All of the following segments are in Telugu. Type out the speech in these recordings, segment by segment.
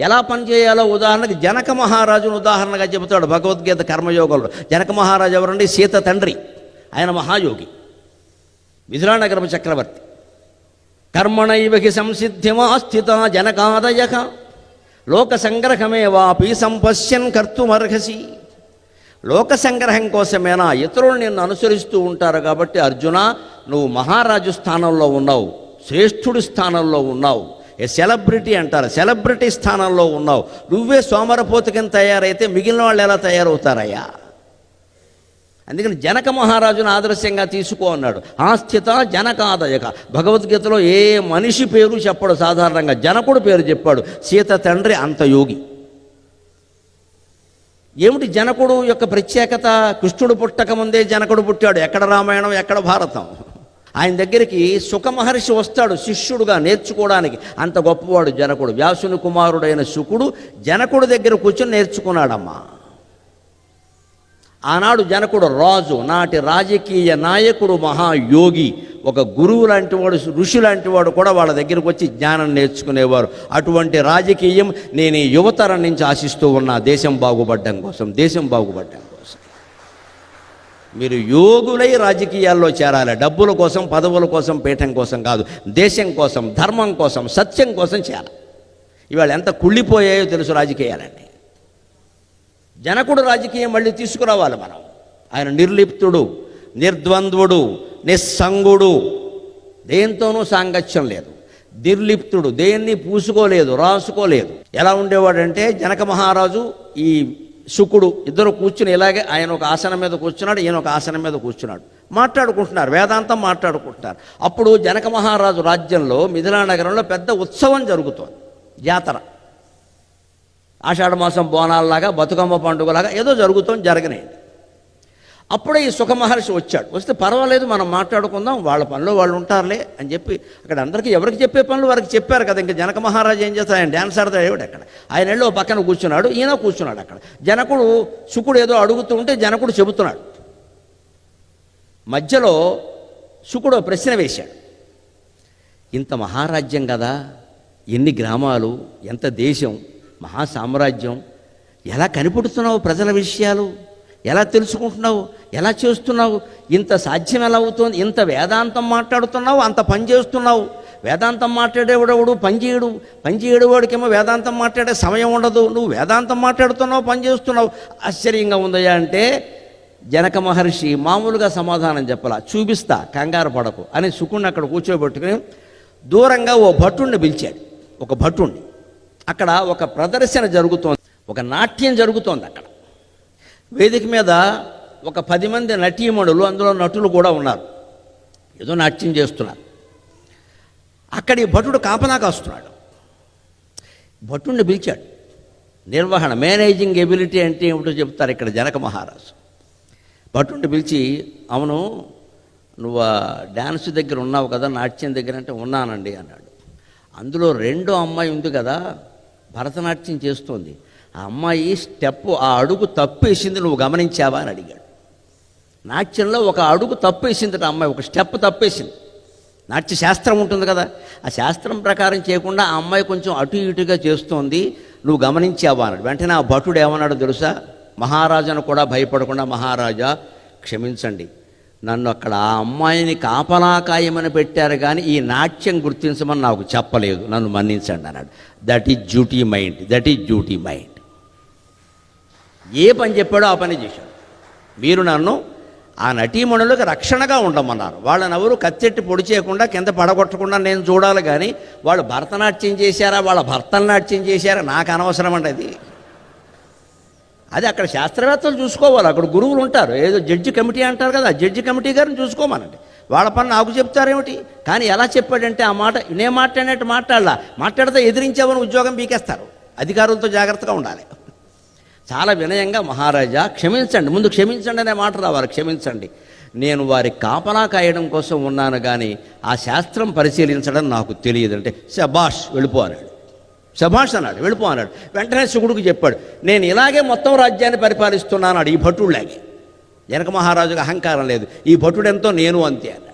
ఎలా పనిచేయాలో ఉదాహరణకి జనక మహారాజును ఉదాహరణగా చెబుతాడు భగవద్గీత కర్మయోగంలో. జనక మహారాజు ఎవరండి? సీత తండ్రి. ఆయన మహాయోగి. మిథులానగరమ చక్రవర్తి. కర్మణైవకి సంసిద్ధిమా స్థిత జనకాదయ. లోక సంగ్రహమే వాపి సంపశ్యన్ కర్తుమర్హసి. లోక సంగ్రహం కోసమేనా ఇతరులు నిన్ను అనుసరిస్తూ ఉంటారు కాబట్టి అర్జున నువ్వు మహారాజు స్థానంలో ఉన్నావు. శ్రేష్ఠుడి స్థానంలో ఉన్నావు. సెలబ్రిటీ అంటారు? సెలబ్రిటీ స్థానంలో ఉన్నావు. నువ్వే సోమరపోతకం తయారైతే మిగిలిన వాళ్ళు ఎలా తయారవుతారయ్యా? అందుకని జనక మహారాజును ఆదర్శంగా తీసుకో అన్నాడు. ఆస్థిత జనకాదయక. భగవద్గీతలో ఏ మనిషి పేరు చెప్పడు సాధారణంగా. జనకుడు పేరు చెప్పాడు. సీత తండ్రి అంత యోగి. ఏమిటి జనకుడు యొక్క ప్రత్యేకత? కృష్ణుడు పుట్టక ముందే జనకుడు పుట్టాడు. ఎక్కడ రామాయణం? ఎక్కడ భారతం? ఆయన దగ్గరికి సుఖమహర్షి వస్తాడు శిష్యుడుగా నేర్చుకోవడానికి. అంత గొప్పవాడు జనకుడు. వ్యాసుని కుమారుడైన శుకుడు జనకుడు దగ్గర కూర్చొని నేర్చుకున్నాడమ్మా. ఆనాడు జనకుడు రాజు నాటి రాజకీయ నాయకుడు మహాయోగి ఒక గురువు లాంటి వాడు ఋషి లాంటి వాడు కూడా వాళ్ళ దగ్గరకు వచ్చి జ్ఞానం నేర్చుకునేవారు. అటువంటి రాజకీయం నేను ఈ యువతరం నుంచి ఆశిస్తూ ఉన్నా. దేశం బాగుపడడం కోసం దేశం బాగుపడడం కోసం. మీరు యోగులై రాజకీయాల్లో చేరాలి. డబ్బుల కోసం పదవుల కోసం పీఠం కోసం కాదు. దేశం కోసం ధర్మం కోసం సత్యం కోసం చేరాలి ఇవాళ ఎంత కుళ్ళిపోయాయో తెలుసు రాజకీయాలన్నీ. జనకుడు రాజకీయం మళ్ళీ తీసుకురావాలి మనం. ఆయన నిర్లిప్తుడు నిర్ద్వంద్వుడు నిస్సంగుడు. దేంతోనూ సాంగత్యం లేదు. నిర్లిప్తుడు దేన్ని పూసుకోలేదు రాసుకోలేదు. ఎలా ఉండేవాడంటే జనక మహారాజు ఈ శుకుడు ఇద్దరు కూర్చుని ఇలాగే ఆయన ఒక ఆసనం మీద కూర్చున్నాడు ఈయన ఒక ఆసనం మీద కూర్చున్నాడు. మాట్లాడుకుంటున్నారు వేదాంతం మాట్లాడుకుంటున్నారు. అప్పుడు జనక మహారాజు రాజ్యంలో మిథిలా నగరంలో పెద్ద ఉత్సవం జరుగుతోంది జాతర. ఆషాఢ మాసం బోనాలలాగా బతుకమ్మ పండుగలాగా ఏదో జరుగుతుంది జరగనేది. అప్పుడే ఈ సుఖ మహర్షి వచ్చాడు. వస్తే పర్వాలేదు మనం మాట్లాడుకుందాం వాళ్ళ పనిలో వాళ్ళు ఉంటారులే అని చెప్పి అక్కడ అందరికీ ఎవరికి చెప్పే పనులు వారికి చెప్పారు కదా. ఇంకా జనక మహారాజు ఏం చేస్తాడు? ఆయన డ్యాన్స్ ఆడతాడు అక్కడ? ఆయన వెళ్ళి ఓ పక్కన కూర్చున్నాడు ఈయన కూర్చున్నాడు అక్కడ. జనకుడు శుకుడు ఏదో అడుగుతూ ఉంటే జనకుడు చెబుతున్నాడు. మధ్యలో శుకుడు ఓ ప్రశ్న వేశాడు. ఇంత మహారాజ్యం కదా ఎన్ని గ్రామాలు ఎంత దేశం మహా సామ్రాజ్యం ఎలా కనిపెడుతున్నావు ప్రజల విషయాలు? ఎలా తెలుసుకుంటున్నావు? ఎలా చేస్తున్నావు? ఇంత సాధ్యం ఎలా అవుతుంది? ఇంత వేదాంతం మాట్లాడుతున్నావు? అంత పని చేస్తున్నావు? వేదాంతం మాట్లాడేవాడెవడు? పని చేయడు. పని చేయడేవాడికేమో వేదాంతం మాట్లాడే సమయం ఉండదు. నువ్వు వేదాంతం మాట్లాడుతున్నావు పని చేస్తున్నావు. ఆశ్చర్యంగా ఉందయ్యా అంటే జనక మహర్షి మామూలుగా సమాధానం చెప్పాల? చూపిస్తా కంగారు పడకు అని సుకుణ్ణి అక్కడ కూర్చోబెట్టుకుని దూరంగా ఓ భటుణ్ణి పిలిచాడు. ఒక భటుణ్ణి. అక్కడ ఒక ప్రదర్శన జరుగుతోంది. ఒక నాట్యం జరుగుతోంది అక్కడ. వేదిక మీద ఒక పది మంది నటీమణులు అందులో నటులు కూడా ఉన్నారు. ఏదో నాట్యం చేస్తున్నారు. అక్కడ ఈ భటుడు కాపలా కాస్తున్నాడు భటుడిని పిలిచాడు. నిర్వహణ మేనేజింగ్ ఎబిలిటీ అంటే ఏమిటో చెప్తారు ఇక్కడ జనక మహారాజు. భటుడిని పిలిచి అవును నువ్వు డ్యాన్స్ దగ్గర ఉన్నావు కదా నాట్యం దగ్గర అంటే ఉన్నానండి అన్నాడు. అందులో రెండో అమ్మాయి ఉంది కదా భరతనాట్యం చేస్తోంది. ఆ అమ్మాయి స్టెప్ ఆ అడుగు తప్పేసింది నువ్వు గమనించావా అని అడిగాడు. నాట్యంలో ఒక అడుగు తప్పేసింది ఆ అమ్మాయి ఒక స్టెప్ తప్పేసింది. నాట్య శాస్త్రం ఉంటుంది కదా ఆ శాస్త్రం ప్రకారం చేయకుండా ఆ అమ్మాయి కొంచెం అటు ఇటుగా చేస్తోంది నువ్వు గమనించావా అన్నాడు వెంటనే ఆ భటుడు ఏమన్నాడు తెలుసా? మహారాజాను కూడా భయపడకుండా మహారాజా క్షమించండి. నన్ను అక్కడ ఆ అమ్మాయిని కాపలాకాయమని పెట్టారు కానీ ఈ నాట్యం గుర్తించమని నాకు చెప్పలేదు. నన్ను మన్నించండి అన్నాడు. That is duty mind that is duty mind ఏ పని చెప్పాడో ఆ పని చేశాడు. మీరు నన్ను ఆ నటీమణులకు రక్షణగా ఉండమన్నారు. వాళ్ళని ఎవరు కత్తెట్టి పొడి చేయకుండా కింద పడగొట్టకుండా నేను చూడాలి కానీ వాళ్ళు భరతనాట్యం చేశారా వాళ్ళ భర్తనాట్యం చేశారా నాకు అనవసరం అండి అది. అది అక్కడ శాస్త్రవేత్తలు చూసుకోవాలి. అక్కడ గురువులు ఉంటారు. ఏదో జడ్జి కమిటీ అంటారు కదా జడ్జి కమిటీ గారిని చూసుకోమనండి. వాళ్ళ పని నాకు చెప్తారేమిటి? కానీ ఎలా చెప్పాడంటే ఆ మాట నేను మాట్లాడినట్టు మాట్లాడాల. మాట్లాడితే ఎదిరించామని ఉద్యోగం పీకేస్తారు. అధికారులతో జాగ్రత్తగా ఉండాలి. చాలా వినయంగా మహారాజా క్షమించండి. ముందు క్షమించండి అనే మాట రావాలి. క్షమించండి. నేను వారి కాపలా కాయడం కోసం ఉన్నాను కానీ ఆ శాస్త్రం పరిశీలించడం నాకు తెలియదు అంటే శబాష్ వెళ్ళిపో అన్నాడు. శభాష్ అన్నాడు. వెళ్ళిపో అన్నాడు. వెంటనే శుకుడికి చెప్పాడు. నేను ఇలాగే మొత్తం రాజ్యాన్ని పరిపాలిస్తున్నాను ఈ భటుడులాగే జనక మహారాజుకు అహంకారం లేదు. ఈ భటుడెంతో నేను అంతే అన్నాడు.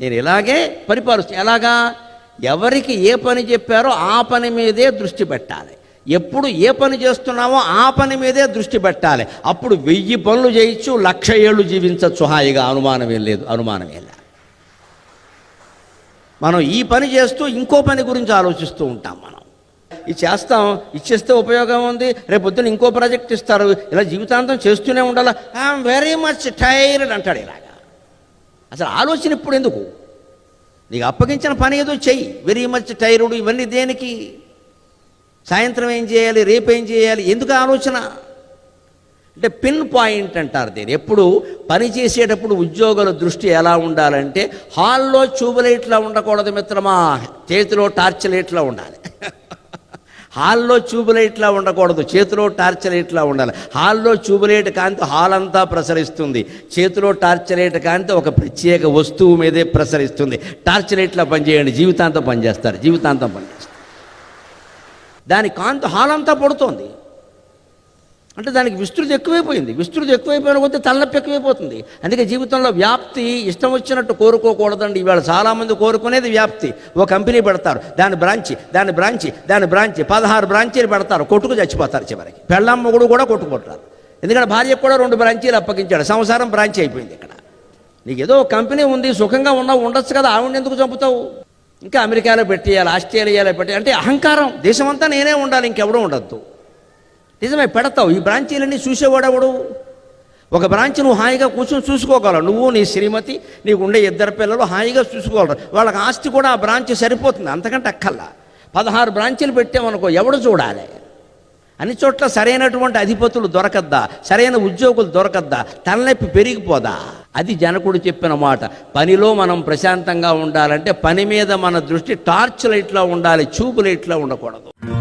నేను ఇలాగే పరిపాలిస్తాను ఎలాగా? ఎవరికి ఏ పని చెప్పారో ఆ పని మీదే దృష్టి పెట్టాలి. ఎప్పుడు ఏ పని చేస్తున్నామో ఆ పని మీదే దృష్టి పెట్టాలి. అప్పుడు వెయ్యి పనులు చేయొచ్చు లక్ష ఏళ్ళు జీవించవచ్చు హాయిగా అనుమానమే లేదు అనుమానమే లేదు. మనం ఈ పని చేస్తూ ఇంకో పని గురించి ఆలోచిస్తూ ఉంటాం మనం. ఇది చేస్తాం ఇచ్చేస్తే ఉపయోగం ఉంది రేపు పొద్దున్న ఇంకో ప్రాజెక్ట్ ఇస్తారు ఇలా జీవితాంతం చేస్తూనే ఉండాలి? ఐఎమ్ వెరీ మచ్ టైర్డ్ అంటాడు ఇలాగా. అసలు ఆలోచన ఇప్పుడు ఎందుకు? నీకు అప్పగించిన పని ఏదో చెయ్యి. వెరీ మచ్ టైర్డ్ ఇవన్నీ దేనికి? సాయంత్రం ఏం చేయాలి? రేపు ఏం చేయాలి? ఎందుకు ఆలోచన? అంటే పిన్ పాయింట్ అంటారు దీన్ని. ఎప్పుడు పని చేసేటప్పుడు ఉద్యోగుల దృష్టి ఎలా ఉండాలంటే హాల్లో ట్యూబ్లైట్లా ఉండకూడదు మిత్రమా. చేతిలో టార్చ్ లైట్లా ఉండాలి. హాల్లో ట్యూబ్లైట్లా ఉండకూడదు. చేతిలో టార్చ్ లైట్లా ఉండాలి. హాల్లో ట్యూబ్లైట్ కాంతి హాల్ అంతా ప్రసరిస్తుంది. చేతిలో టార్చ్ లైట్ కాంతి ఒక ప్రత్యేక వస్తువు మీదే ప్రసరిస్తుంది. టార్చ్ లైట్లా పనిచేయండి. జీవితాంతం పనిచేస్తారు. జీవితాంతం పనిచేస్తారు. దాని కాంతి హాలంతా పడుతోంది. అంటే దానికి విస్తృతి ఎక్కువైపోయింది. విస్తృతి ఎక్కువైపోయిన కొద్దీ తలనొప్పి ఎక్కువైపోతుంది. అందుకే జీవితంలో వ్యాప్తి ఇష్టం వచ్చినట్టు కోరుకోకూడదండి. ఇవాళ చాలామంది కోరుకునేది వ్యాప్తి. ఓ కంపెనీ పెడతారు దాని బ్రాంచి దాని బ్రాంచి దాని బ్రాంచి పదహారు బ్రాంచీలు పెడతారు కొట్టుకు చచ్చిపోతారు చివరికి. పెళ్ళమ్మగుడు కూడా కొట్టుకుంటారు ఎందుకంటే భార్యకు కూడా రెండు బ్రాంచీలు అప్పగించాడు. సంసారం బ్రాంచ్ అయిపోయింది ఇక్కడ. నీకు ఏదో ఒక కంపెనీ ఉంది సుఖంగా ఉన్నావు ఉండొచ్చు కదా ఆవిడ ఎందుకు చంపుతావు? ఇంకా అమెరికాలో పెట్టేయాలి ఆస్ట్రేలియాలో పెట్టి అంటే అహంకారం. దేశమంతా నేనే ఉండాలి ఇంకెవడో ఉండద్దు. నిజమే పెడతావు. ఈ బ్రాంచీలన్నీ చూసేవాడెవడు? ఒక బ్రాంచ్ నువ్వు హాయిగా కూర్చొని చూసుకోగలవు. నువ్వు నీ శ్రీమతి నీకు ఉండే ఇద్దరు పిల్లలు హాయిగా చూసుకోగలరు. వాళ్ళకి ఆస్తి కూడా ఆ బ్రాంచ్ సరిపోతుంది. అంతకంటే అక్కల్లా పదహారు బ్రాంచీలు పెట్టామనుకో ఎవడు చూడాలి? అన్ని చోట్ల సరైనటువంటి అధిపతులు దొరకద్దా? సరైన ఉద్యోగులు దొరకద్దా? తలనొప్పి పెరిగిపోదా? అది జనకుడు చెప్పిన మాట. పనిలో మనం ప్రశాంతంగా ఉండాలంటే పని మీద మన దృష్టి టార్చ్ లైట్లో ఉండాలి చూపు ఇట్లా ఉండకూడదు.